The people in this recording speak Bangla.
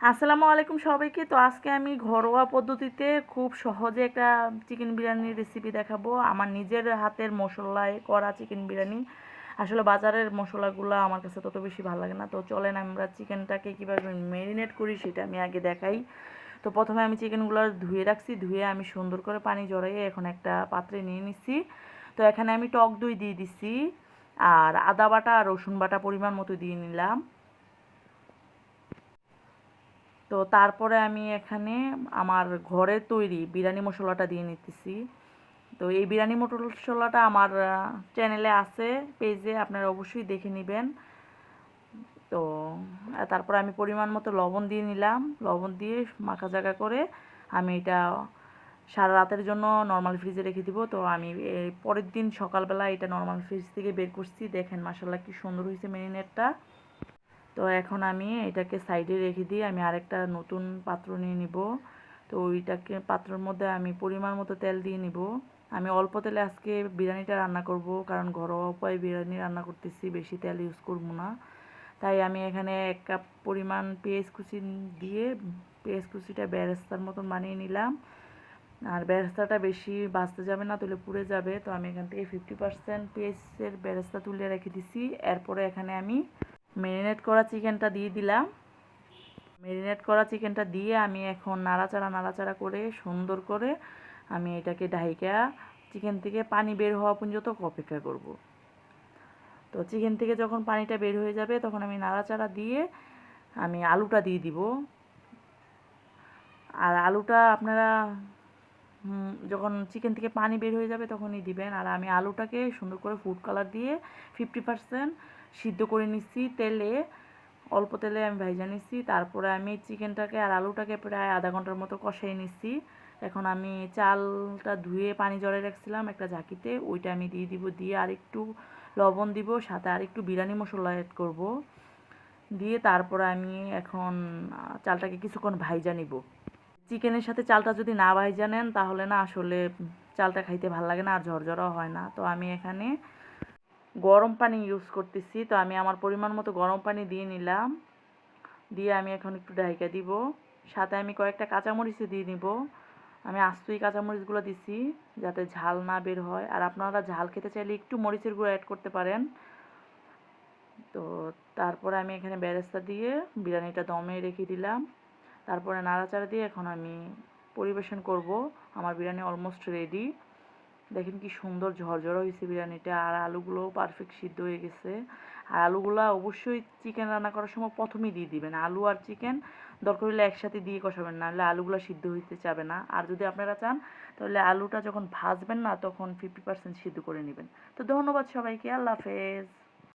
আসসালামু আলাইকুম সবাইকে। তো আজকে আমি ঘরোয়া পদ্ধতিতে খুব সহজে একটা চিকেন বিরিয়ানির রেসিপি দেখাবো। আমার নিজের হাতের মশলায় করা চিকেন বিরিয়ানি। আসলে বাজারের মশলাগুলো আমার কাছে তত বেশি ভালো লাগে না। তো চলেন আমরা চিকেনটাকে কীভাবে ম্যারিনেট করি সেটা আমি আগে দেখাই। তো প্রথমে আমি চিকেনগুলো ধুয়ে রাখছি। ধুয়ে আমি সুন্দর করে পানি জড়াইয়ে এখন একটা পাত্রে নিয়ে নিচ্ছি। তো এখানে আমি টক দই দিয়ে দিচ্ছি। আর আদা বাটা আর রসুন বাটা পরিমাণ মতো দিয়ে নিলাম। তো তারপরে আমি এখানে আমার ঘরে তৈরি বিরিয়ানি মশলাটা দিয়ে নিতেছি। তো এই বিরিয়ানি মশলাটা আমার চ্যানেলে আছে পেজে আপনারা অবশ্যই দেখে নেবেন। তো তারপর আমি পরিমাণ মতো লবণ দিয়ে নিলাম। লবণ দিয়ে মাখা জায়গা করে আমি এটা সারা রাতের জন্য নর্মাল ফ্রিজে রেখে দিব। তো আমি পরের দিন সকালবেলা এটা নর্মাল ফ্রিজ থেকে বের করছি। দেখেন মাসাল্লাহ কি সুন্দর হয়েছে মেরিনেটটা তো এখন আমি এটাকে সাইডে রেখে দিয়ে আমি আরেকটা নতুন পাত্র নিয়ে নিব। তো ওইটাকে পাত্রর মধ্যে আমি পরিমাণ মতো তেল দিয়ে নিব। আমি অল্প তেলে আজকে বিরিয়ানিটা রান্না করব, কারণ ঘরোয়া উপায় বিরিয়ানি রান্না করতেছি, বেশি তেল ইউজ করব না। তাই আমি এখানে এক কাপ পরিমাণ পেঁয়াজ কুচি দিয়ে পেঁয়াজ কুচিটা বেরেস্তার মতন বানিয়ে নিলাম। আর বেরেস্তাটা বেশি বাঁচতে যাবে না তুলে পুড়ে যাবে। তো আমি এখান থেকে ফিফটি পার্সেন্ট পেঁয়াজের বেরেস্তা তুলে রেখে দিছি। এরপরে এখানে আমি ম্যারিনেট করা চিকেনটা দিয়ে দিলাম। ম্যারিনেট করা চিকেনটা দিয়ে আমি এখন নাড়াচাড়া নাড়াচাড়া করে সুন্দর করে আমি এটাকে ঢাইকা চিকেন থেকে পানি বের হওয়া পর্যন্ত অপেক্ষা করব। তো চিকেন থেকে যখন পানিটা বের হয়ে যাবে, তখন আমি নাড়াচাড়া দিয়ে আমি আলুটা দিয়ে দিব। আর আলুটা আপনারা যখন চিকেন থেকে পানি বের হয়ে যাবে তখনই দিবেন। আর আমি আলুটাকে সুন্দর করে ফুড কালার দিয়ে ফিফটি পারসেন্ট সিদ্ধ করে নিচ্ছি তেলে, অল্প তেলে আমি ভাইজা নিচ্ছি তারপরে আমি চিকেনটাকে আর আলুটাকে প্রায় আধা ঘণ্টার মতো কষাই নিচ্ছি এখন আমি চালটা ধুয়ে পানি জড়ে রাখছিলাম একটা ঝাঁকিতে, ওইটা আমি দিয়ে দিব, দিয়ে আর একটু লবণ দিব, সাথে আর একটু বিরিয়ানি মশলা অ্যাড করব। দিয়ে তারপরে আমি এখন চালটাকে কিছুক্ষণ ভাইজা নিব। চিকেনের সাথে চালটা যদি না ভাইজা নেন, তাহলে না আসলে চালটা খাইতে ভালো লাগে না আর ঝরঝরাও হয় না। তো আমি এখানে গরম পানি ইউজ করতেছি, তো আমি আমার পরিমাণ মতো গরম পানি দিয়ে নিলাম। দিয়ে আমি এখন একটু ডাইকা দিব। সাথে আমি কয়েকটা কাঁচামরিচও দিয়ে নিব আমি আস্তই কাঁচামরিচগুলো দিছি যাতে ঝাল না বের হয়। আর আপনারা ঝাল খেতে চাইলে একটু মরিচের গুঁড়ো অ্যাড করতে পারেন। তো তারপরে আমি এখানে বেরেস্তা দিয়ে বিরিয়ানিটা দমে রেখে দিলাম। তারপরে নাড়াচাড়া দিয়ে এখন আমি পরিবেশন করব। আমার বিরিয়ানি অলমোস্ট রেডি দেখেন কি সুন্দর ঝরঝরা হয়েছে বিরিয়ানিটা, আর আলুগুলোও পারফেক্ট সিদ্ধ হয়ে গেছে। আর আলুগুলো অবশ্যই চিকেন রান্না করার সময় প্রথমেই দিয়ে দিবেন। আলু আর চিকেন দরকার হলে একসাথে দিয়ে কষাবেন না হলে আলুগুলো সিদ্ধ হইতে চাবে না। আর যদি আপনারা চান, তাহলে আলুটা যখন ভাজবেন না, তখন ফিফটি পার্সেন্ট সিদ্ধ করে নেবেন। তো ধন্যবাদ সবাইকে, আল্লাহ হাফেজ।